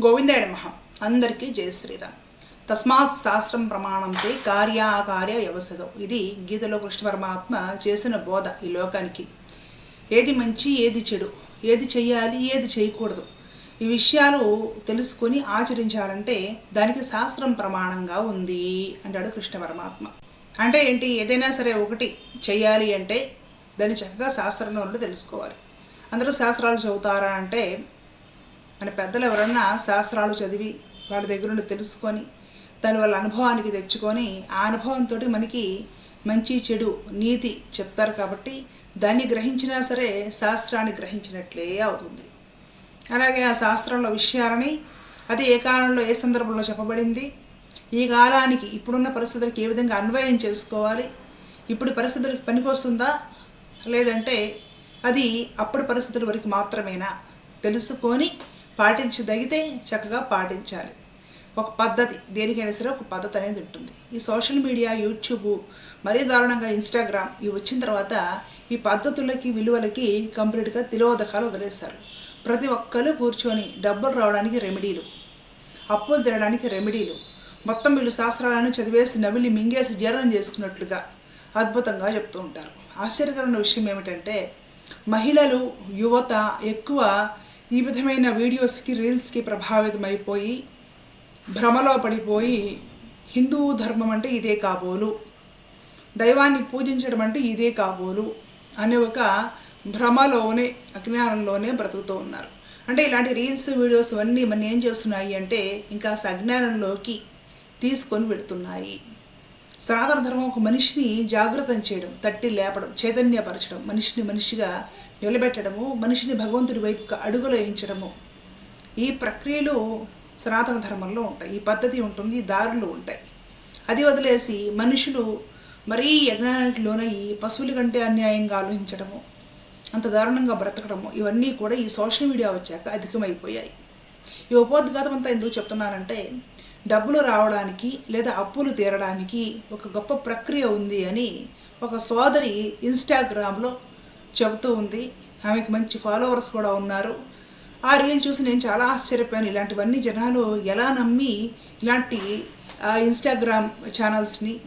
గోవిందాయ మహా అందరికీ జయ శ్రీరామ్. తస్మాత్ శాస్త్రం ప్రమాణంతే కార్యాకార్య వ్యవసదో. ఇది గీతలో కృష్ణ పరమాత్మ చేసిన బోధ ఈ లోకానికి. ఏది మంచి ఏది చెడు? ఏది చేయాలి ఏది చేయకూడదు? ఈ విషయాలు తెలుసుకొని ఆచరించాలంటే దానికి శాస్త్రం ప్రమాణంగా ఉంది అంటాడు కృష్ణ పరమాత్మ. అంటే ఏంటి? ఏదైనా సరే ఒకటి చేయాలి అంటే దాన్ని చక్కగా శాస్త్రంలో తెలుసుకోవాలి. అందరూ శాస్త్రాలు చదువుతారా అంటే మన పెద్దలు ఎవరన్నా శాస్త్రాలు చదివి వాళ్ళ దగ్గర నుండి తెలుసుకొని దాని వాళ్ళ అనుభవానికి తెచ్చుకొని ఆ అనుభవంతో మనకి మంచి చెడు నీతి చెప్తారు కాబట్టి దాన్ని గ్రహించినా సరే శాస్త్రాన్ని గ్రహించినట్లే అవుతుంది. అలాగే ఆ శాస్త్రంలో విషయాలని అది ఏ కాలంలో ఏ సందర్భంలో చెప్పబడింది ఈ కాలానికి ఇప్పుడున్న పరిస్థితులకు ఏ విధంగా అన్వయం చేసుకోవాలి ఇప్పుడు పరిస్థితులకు పనికొస్తుందా లేదంటే అది అప్పుడు పరిస్థితుల వరకు మాత్రమేనా తెలుసుకొని పాటించదగితే చక్కగా పాటించాలి. ఒక పద్ధతి దేనికైనా సరే ఒక పద్ధతి అనేది ఉంటుంది. ఈ సోషల్ మీడియా యూట్యూబ్ మరీ దారుణంగా ఇన్స్టాగ్రామ్ ఇవి వచ్చిన తర్వాత ఈ పద్ధతులకి విలువలకి కంప్లీట్గా తిలోదకాలు వదిలేస్తారు. ప్రతి ఒక్కరు కూర్చొని డబ్బులు రావడానికి రెమెడీలు అప్పులు తినడానికి రెమెడీలు మొత్తం వీళ్ళు శాస్త్రాలను చదివేసి నవిలి మింగేసి జీర్ణం చేసుకున్నట్లుగా అద్భుతంగా చెప్తూ ఉంటారు. ఆశ్చర్యకరమైన విషయం ఏమిటంటే మహిళలు యువత ఎక్కువ ఈ విధమైన వీడియోస్కి రీల్స్కి ప్రభావితమైపోయి భ్రమలో పడిపోయి హిందూ ధర్మం అంటే ఇదే కాబోలు. దైవాన్ని పూజించడం అంటే ఇదే కాబోలు అనే ఒక భ్రమలోనే అజ్ఞానంలోనే బ్రతుకుతూ ఉన్నారు. అంటే ఇలాంటి రీల్స్ వీడియోస్ అన్నీ మన ఏం చేస్తున్నాయి అంటే ఇంకా అజ్ఞానంలోకి తీసుకొని పెడుతున్నాయి సనాతన ధర్మం ఒక మనిషిని జాగృతం చేయడం తట్టి లేపడం చైతన్యపరచడం మనిషిని మనిషిగా నిలబెట్టడము మనిషిని భగవంతుడి వైపుకు అడుగులు వేయించడము. ఈ ప్రక్రియలు సనాతన ధర్మంలో ఉంటాయి. ఈ పద్ధతి ఉంటుంది దారులు ఉంటాయి. అది వదిలేసి మనుషులు మరీ యజ్ఞానికి లోనయ్యి పశువుల కంటే అన్యాయంగా ఆలోచించడము అంత దారుణంగా బ్రతకడము ఇవన్నీ కూడా ఈ సోషల్ మీడియా వచ్చాక అధికమైపోయాయి. ఈ ఉపోద్ఘాతం అంతా ఎందుకు చెప్తున్నానంటే డబ్బులు రావడానికి లేదా అప్పులు తీరడానికి ఒక గొప్ప ప్రక్రియ ఉంది అని ఒక సోదరి ఇన్స్టాగ్రామ్లో చెబుతూ ఉంది. ఆమెకు మంచి ఫాలోవర్స్ కూడా ఉన్నారు. ఆ రీల్ చూసి నేను చాలా ఆశ్చర్యపోయాను. ఇలాంటివన్నీ జనాలు ఎలా నమ్మి ఇలాంటి ఆ, ఇన్స్టాగ్రామ్ ఛానల్స్ని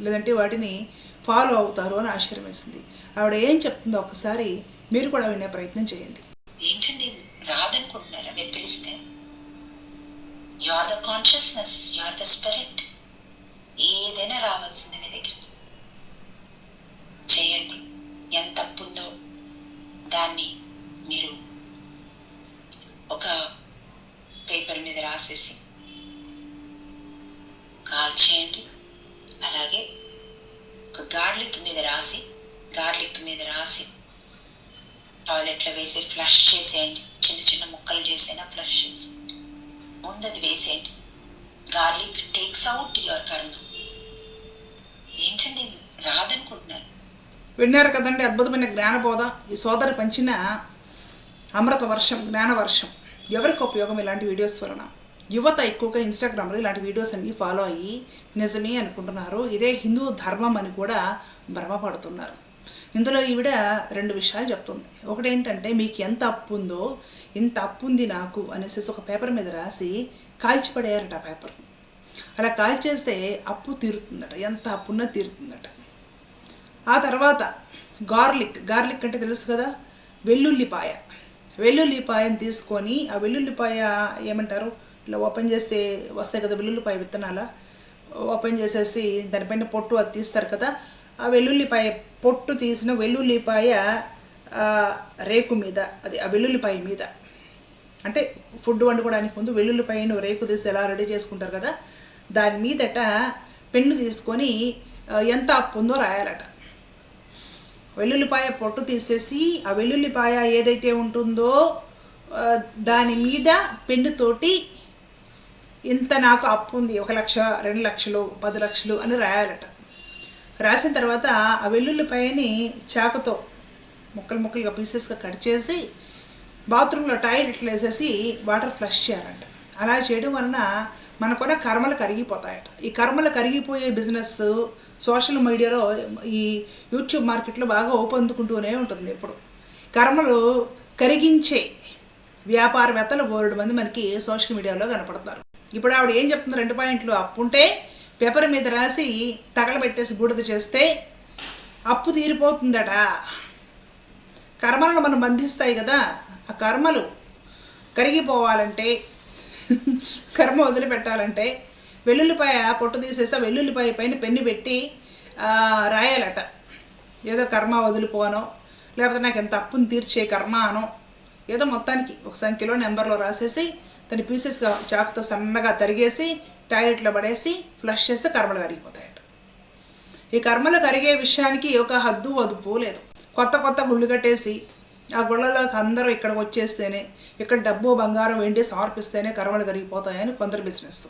లేదంటే వాటిని ఫాలో అవుతారు అని ఆశ్చర్యం వేసింది ఆవిడ ఏం చెప్తుందో ఒకసారి మీరు కూడా వినే ప్రయత్నం చేయండి. ఏంటండి రాదనుకుంటున్నారా మీరు పిలిస్తే? You are the consciousness you are the spirit ఏదైనా రావాల్సింది మీ దగ్గర చేయండి. ఎంత తప్పు ఉందో దాన్ని మీరు ఒక పేపర్ మీద రాసేసి కాల్ చేయండి. అలాగే ఒక గార్లిక్ మీద రాసి గార్లిక్ మీద రాసి టాయిలెట్లో వేసి ఫ్లష్ చేసేయండి. చిన్న చిన్న ముక్కలు చేసైనా ఫ్లష్ చేసేయండి. ముందు అది వేసేయండి. గార్లిక్ టేక్స్ అవుట్ యువర్ కర్మ. ఏంటండి రాదనుకుంటున్నారు. విన్నారు కదండి అద్భుతమైన జ్ఞానబోధ. ఈ సోదరి పంచిన అమృత వర్షం జ్ఞాన వర్షం ఎవరికి ఉపయోగం ఇలాంటి వీడియోస్ వలన? యువత ఎక్కువగా ఇన్స్టాగ్రామ్లో ఇలాంటి వీడియోస్ అన్ని ఫాలో అయ్యి నిజమే అనుకుంటున్నారు. ఇదే హిందూ ధర్మం అని కూడా భ్రమపడుతున్నారు. ఇందులో ఈవిడ రెండు విషయాలు చెప్తుంది. ఒకటి ఏంటంటే మీకు ఎంత అప్పు ఉందో ఇంత అప్పు ఉంది నాకు అనేసి ఒక పేపర్ మీద రాసి కాల్చిపడేయారట ఆ పేపర్. అలా కాల్చేస్తే అప్పు తీరుతుందట ఎంత అప్పున్నా తీరుతుందట. ఆ తర్వాత గార్లిక్ గార్లిక్ అంటే తెలుసు కదా? వెల్లుల్లిపాయ. వెల్లుల్లిపాయను తీసుకొని ఆ వెల్లుల్లిపాయ ఏమంటారు? ఇలా ఓపెన్ చేస్తే వస్తాయి కదా వెల్లుల్లిపాయ విత్తనాల? ఓపెన్ చేసేసి దానిపైన పొట్టు అది తీస్తారు కదా? ఆ వెల్లుల్లిపాయ పొట్టు తీసిన వెల్లుల్లిపాయ రేకు మీద అది ఆ వెల్లుల్లిపాయ మీద. అంటే ఫుడ్ వండుకోవడానికి ముందు వెల్లుల్లిపాయను రేకు తీసి ఎలా రెడీ చేసుకుంటారు కదా? దాని మీదట పెన్ను తీసుకొని ఎంత అప్పు ఉందో రాయాలట. వెల్లుల్లిపాయ పొట్టు తీసేసి ఆ వెల్లుల్లిపాయ ఏదైతే ఉంటుందో దాని మీద పెన్నుతోటి ఇంత నాకు అప్పు ఉంది ఒక లక్ష రెండు లక్షలు పది లక్షలు అని రాయాలట. రాసిన తర్వాత ఆ వెల్లుల్లిపాయని చాకుతో ముక్కలు ముక్కలుగా పీసెస్గా కట్ చేసి బాత్రూంలో టాయిలెట్లు వేసేసి వాటర్ ఫ్లష్ చేయాలంట. అలా చేయడం వలన మనకున్న కర్మలు కరిగిపోతాయట. ఈ కర్మలు కరిగిపోయే బిజినెస్ సోషల్ మీడియాలో ఈ యూట్యూబ్ మార్కెట్లో బాగా ఊపందుకుంటూనే ఉంటుంది ఇప్పుడు కర్మలు కరిగించే వ్యాపారవేత్తలు బోర్డు మంది మనకి సోషల్ మీడియాలో కనపడతారు. ఇప్పుడు ఆవిడ ఏం చెప్తుంది రెండు పాయింట్లు అప్పు ఉంటే పేపర్ మీద రాసి తగలబెట్టేసి బూడిద చేస్తే అప్పు తీరిపోతుందట. కర్మలను మనం బంధిస్తాయి కదా ఆ కర్మలు కరిగిపోవాలంటే కర్మ వదిలిపెట్టాలంటే వెల్లుల్లిపాయ పొట్టు తీసేసి ఆ వెల్లుల్లిపాయ పైన పెన్ను పెట్టి రాయాలట. ఏదో కర్మ వదిలిపోనో లేకపోతే నాకు ఎంత అప్పుని తీర్చే కర్మ అనో ఏదో మొత్తానికి ఒక సంఖ్యలో నెంబర్లో రాసేసి దాన్ని పీసెస్గా చాకుతో సన్నగా తరిగేసి టాయిలెట్లో పడేసి ఫ్లష్ చేస్తే కర్మలు కరిగిపోతాయట. ఈ కర్మలు కరిగే విషయానికి ఒక హద్దు వదుపు లేదు. కొత్త కొత్త గుళ్ళు కట్టేసి ఆ గుళ్ళలోకి అందరూ ఇక్కడికి వచ్చేస్తేనే ఇక్కడ డబ్బు బంగారం వెండి సమర్పిస్తేనే కర్మలు కరిగిపోతాయని కొందరు బిజినెస్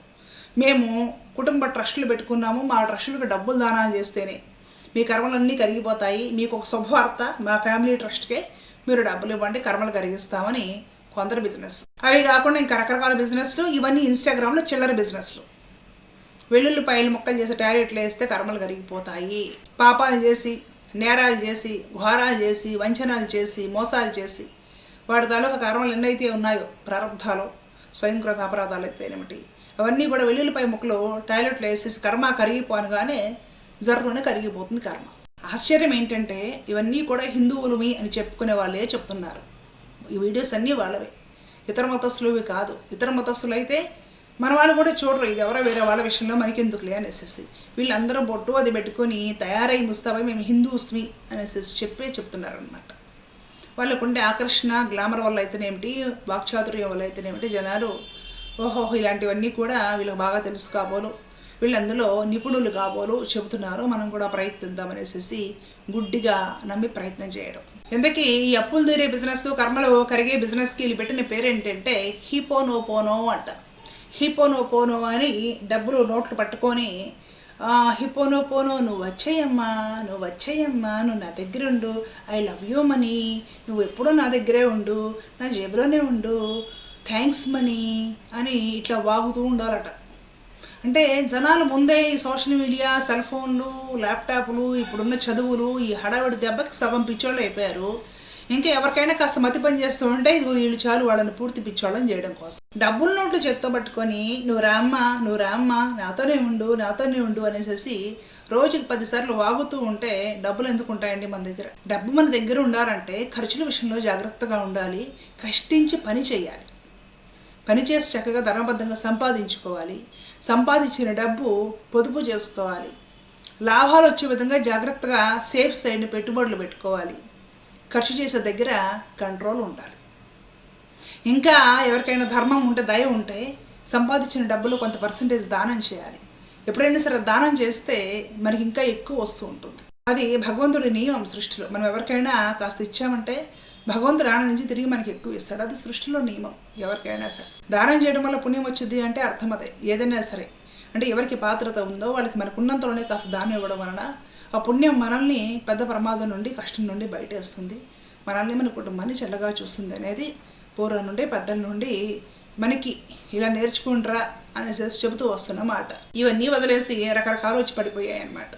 మేము కుటుంబ ట్రస్టులు పెట్టుకున్నాము. మా ట్రస్టులకు డబ్బులు దానాలు చేస్తేనే మీ కర్మలన్నీ కరిగిపోతాయి. మీకు ఒక శుభవార్త మా ఫ్యామిలీ ట్రస్ట్కే మీరు డబ్బులు ఇవ్వండి కర్మలు కరిగిస్తామని కొందరు బిజినెస్. అవి కాకుండా ఇంకా రకరకాల బిజినెస్లు ఇవన్నీ ఇన్స్టాగ్రామ్లో చిల్లర బిజినెస్లు. వెల్లుల్లిపాయలు మొక్కలు చేసి టాయిలెట్లు వేస్తే కర్మలు కరిగిపోతాయి. పాపాలు చేసి నేరాలు చేసి ఘోరాలు చేసి వంచనాలు చేసి మోసాలు చేసి వాటి తాలూకా కర్మలు ఎన్నైతే ఉన్నాయో ప్రారంభాలు స్వయంకృత అపరాధాలు అయితేనేమిటి అవన్నీ కూడా వెల్లుల్లిపాయ ముక్కలు టాయిలెట్లో వేసేసి కర్మ కరిగిపోనగానే జర్రునే కరిగిపోతుంది కర్మ. ఆశ్చర్యం ఏంటంటే ఇవన్నీ కూడా హిందువులమి అని చెప్పుకునే వాళ్ళే చెప్తున్నారు. ఈ వీడియోస్ అన్నీ వాళ్ళవే. ఇతర మతస్థులవి కాదు. ఇతర మతస్థులు అయితే మన వాళ్ళు కూడా చూడరు. ఇది ఎవరో వేరే వాళ్ళ విషయంలో మనకి ఎందుకులే అనేసి వీళ్ళందరూ బొట్టు అది పెట్టుకొని తయారై ముస్తాబై మేము హిందూస్మి అనేసి చెప్పే చెప్తున్నారనమాట వాళ్ళకుండే ఆకర్షణ గ్లామర్ వల్ల అయితేనేమిటి వాక్చాతుర్యం వల్ల అయితేనేమిటి జనాలు ఓహో ఇలాంటివన్నీ కూడా వీళ్ళకి బాగా తెలుసు కాబోలు. వీళ్ళు అందులో నిపుణులు కాబోలు చెబుతున్నారు. మనం కూడా ప్రయత్నిద్దామనేసి గుడ్డిగా నమ్మి ప్రయత్నం చేయడం. ఎందుకీ ఈ అప్పులు తీరే బిజినెస్ కర్మలు కరిగే బిజినెస్కి వీళ్ళు పెట్టిన పేరేంటంటే హీపోనో పోనో అంట. హిపోనోపోనో అని డబ్బులు నోట్లు పట్టుకొని హిపోనోపోనో హిపోనో పోనో నువ్వు వచ్చేయమ్మా నువ్వు వచ్చేయమ్మా నువ్వు నా దగ్గర ఉండు. I love you money. నువ్వు ఎప్పుడూ నా దగ్గరే ఉండు. నా జేబులోనే ఉండు. థ్యాంక్స్ మనీ అని ఇట్లా వాగుతూ ఉండాలట. అంటే జనాలు ముందే ఈ సోషల్ మీడియా సెల్ ఫోన్లు ల్యాప్టాప్లు ఇప్పుడున్న చదువులు ఈ హడావిడి దెబ్బకి సగం పిచ్చోళ్ళు అయిపోయారు. ఇంకా ఎవరికైనా కాస్త మతి పని చేస్తూ ఉంటే ఇది వీళ్ళు చాలు వాళ్ళని పూర్తి పిచ్చోళ్ళని చేయడం కోసం. డబ్బుల నోట్లు చెత్త పట్టుకొని నువ్వు రామ్మ నువ్వు రామ్మ నాతోనే ఉండు నాతోనే ఉండు అనేసి రోజుకి పదిసార్లు వాగుతూ ఉంటే డబ్బులు ఎందుకు ఉంటాయండి మన దగ్గర? డబ్బు మన దగ్గర ఉండాలంటే ఖర్చుల విషయంలో జాగ్రత్తగా ఉండాలి కష్టించి పని చేయాలి. పనిచేసి చక్కగా ధర్మబద్ధంగా సంపాదించుకోవాలి. సంపాదించిన డబ్బు పొదుపు చేసుకోవాలి. లాభాలు వచ్చే విధంగా జాగ్రత్తగా సేఫ్ సైడ్ని పెట్టుబడులు పెట్టుకోవాలి. ఖర్చు చేసే దగ్గర కంట్రోల్ ఉండాలి. ఇంకా ఎవరికైనా ధర్మం ఉంటే దయ ఉంటే సంపాదించిన డబ్బులు కొంత పర్సంటేజ్ దానం చేయాలి. ఎప్పుడైనా సరే దానం చేస్తే మనకి ఇంకా ఎక్కువ వస్తూ ఉంటుంది. అది భగవంతుడి నియమం సృష్టిలో. మనం ఎవరికైనా కాస్త ఇచ్చామంటే భగవంతుడు ఆనందించి తిరిగి మనకి ఎక్కువ ఇస్తాడు. అది సృష్టిలో నియమం. ఎవరికైనా సరే. దానం చేయడం వల్ల పుణ్యం వచ్చింది అంటే అర్థం అదే. ఏదైనా సరే. అంటే ఎవరికి పాత్రత ఉందో వాళ్ళకి మనకు ఉన్నంతలోనే కాస్త దానం ఇవ్వడం వలన ఆ పుణ్యం మనల్ని పెద్ద ప్రమాదం నుండి కష్టం నుండి బయటేస్తుంది. మనల్ని మన కుటుంబాన్ని చల్లగా చూస్తుంది అనేది పూర్వం నుండి పెద్దల నుండి మనకి ఇలా నేర్చుకుంటారా అనేసి చెబుతూ వస్తున్న మాట. ఇవన్నీ వదిలేసి రకరకాలు వచ్చి పడిపోయాయి అన్నమాట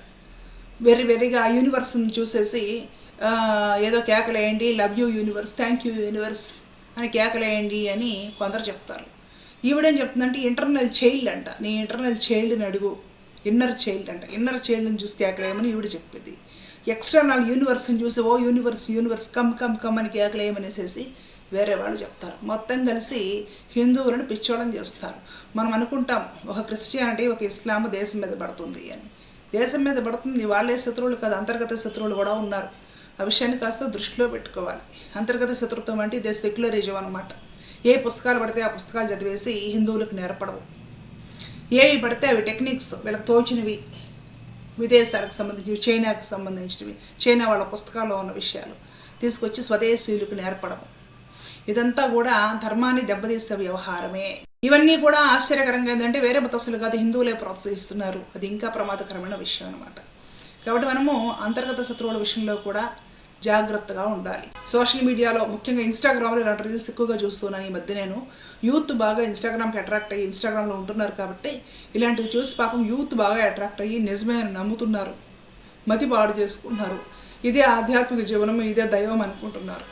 వెర్రి వెర్రిగా యూనివర్స్ని చూసేసి ఏదో కేకలేయండి love you universe thank you universe అని కేకలేయండి అని కొందరు చెప్తారు. ఈవిడేం చెప్తుందంటే ఇంటర్నల్ చైల్డ్ అంట నీ ఇంటర్నల్ చైల్డ్ని అడుగు ఇన్నర్ చైల్డ్ అంట ఇన్నర్ చైల్డ్ని చూసి కేకలేయమని ఈవిడ చెప్పింది. ఎక్స్టర్నల్ యూనివర్స్ని చూసి ఓ universe universe come come come అని కేకలేయమనేసేసి వేరే వాళ్ళు చెప్తారు. మొత్తం కలిసి హిందువులను పిచ్చోళం చేస్తారు. మనం అనుకుంటాం ఒక క్రిస్టియానిటీ ఒక ఇస్లాం దేశం మీద పడుతుంది అని. దేశం మీద పడుతుంది వాళ్ళే శత్రువులు కాదు అంతర్గత శత్రువులు కూడా ఉన్నారు. ఆ విషయాన్ని కాస్త దృష్టిలో పెట్టుకోవాలి. అంతర్గత శత్రుత్వం అంటే ఇదే సెక్యులరిజం అనమాట ఏ పుస్తకాలు పడితే ఆ పుస్తకాలు చదివేసి హిందువులకు నేర్పడవు. ఏవి పడితే అవి టెక్నిక్స్ వీళ్ళకి తోచినవి. విదేశాలకు సంబంధించినవి చైనాకి సంబంధించినవి చైనా వాళ్ళ పుస్తకాల్లో ఉన్న విషయాలు తీసుకొచ్చి స్వదేశీయులకు నేర్పడం ఇదంతా కూడా ధర్మాన్ని దెబ్బతీసే వ్యవహారమే. ఇవన్నీ కూడా ఆశ్చర్యకరంగా ఏంటంటే వేరే మతస్సులు కాదు హిందువులే ప్రోత్సహిస్తున్నారు. అది ఇంకా ప్రమాదకరమైన విషయం అనమాట కాబట్టి మనము అంతర్గత శత్రువుల విషయంలో కూడా జాగ్రత్తగా ఉండాలి. సోషల్ మీడియాలో ముఖ్యంగా ఇన్స్టాగ్రామ్లో ఇలాంటి రీల్స్ ఎక్కువగా చూస్తున్నాను ఈ మధ్య నేను. యూత్ బాగా ఇన్స్టాగ్రామ్కి అట్రాక్ట్ అయ్యి ఇన్స్టాగ్రామ్లో ఉంటున్నారు కాబట్టి ఇలాంటివి చూసి పాపం యూత్ బాగా అట్రాక్ట్ అయ్యి నిజమే నమ్ముతున్నారు. మతి పాడు చేసుకుంటున్నారు. ఇదే ఆధ్యాత్మిక జీవనం ఇదే దైవం అనుకుంటున్నారు.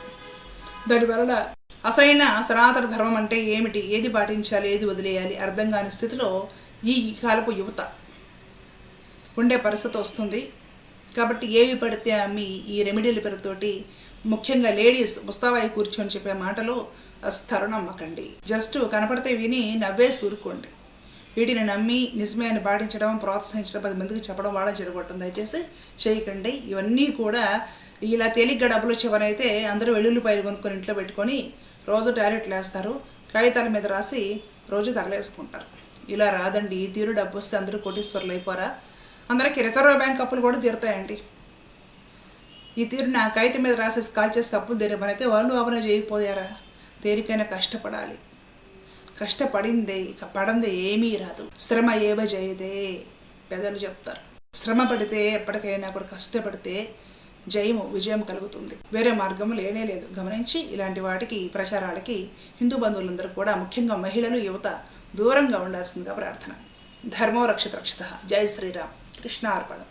దానివల్ల అసలైన సనాతన ధర్మం అంటే ఏమిటి? ఏది పాటించాలి? ఏది వదిలేయాలి? అర్థం కాని స్థితిలో ఈ కాలపు యువత ఉండే పరిస్థితి వస్తుంది. కాబట్టి ఏవి పడితే అమ్మి ఈ రెమెడీల పేరుతోటి ముఖ్యంగా లేడీస్ ముస్తాబాయి కూర్చొని చెప్పే మాటలు అస్తరు నమ్మకండి జస్ట్ కనపడితే విని నవ్వే సూరుకోండి. వీటిని నమ్మి నిజమే అని పాటించడం ప్రోత్సహించడం పది మందికి చెప్పడం వాళ్ళ చెడగొట్టడం దయచేసి చేయకండి. ఇవన్నీ కూడా ఇలా తేలిగ్గా డబ్బులు వచ్చేవనైతే అందరూ వెల్లుల్లిపాయలు కొనుక్కొని ఇంట్లో పెట్టుకొని రోజు టాయిలెట్లు వేస్తారు. కాగితాల మీద రాసి రోజు తగలేసుకుంటారు ఇలా రాదండి. ఈ తీరు డబ్బు వస్తే అందరూ కోటీశ్వర్లు అయిపోరా. అందరికీ రిజర్వ్ బ్యాంక్ అప్పులు కూడా తీరుతాయండి. ఈ తీరు నా కైతి మీద రాసేసి కాల్ చేసి తప్పులు తీరమనైతే వాళ్ళు అవన చేయకపోయారా దేనికైనా కష్టపడాలి. కష్టపడిందే ఇక పడందే ఏమీ రాదు. శ్రమ ఏవ జయదే పెద్దలు చెప్తారు. శ్రమ పడితే ఎప్పటికైనా కూడా కష్టపడితే జయము విజయం కలుగుతుంది. వేరే మార్గం లేనే లేదు. గమనించి ఇలాంటి వాటికి ప్రచారాలకి హిందూ బంధువులందరూ కూడా ముఖ్యంగా మహిళలు యువత దూరంగా ఉండాల్సిందిగా ప్రార్థన. ధర్మో రక్షిత రక్షిత. జై శ్రీరామ్. కృష్ణ అర్పణం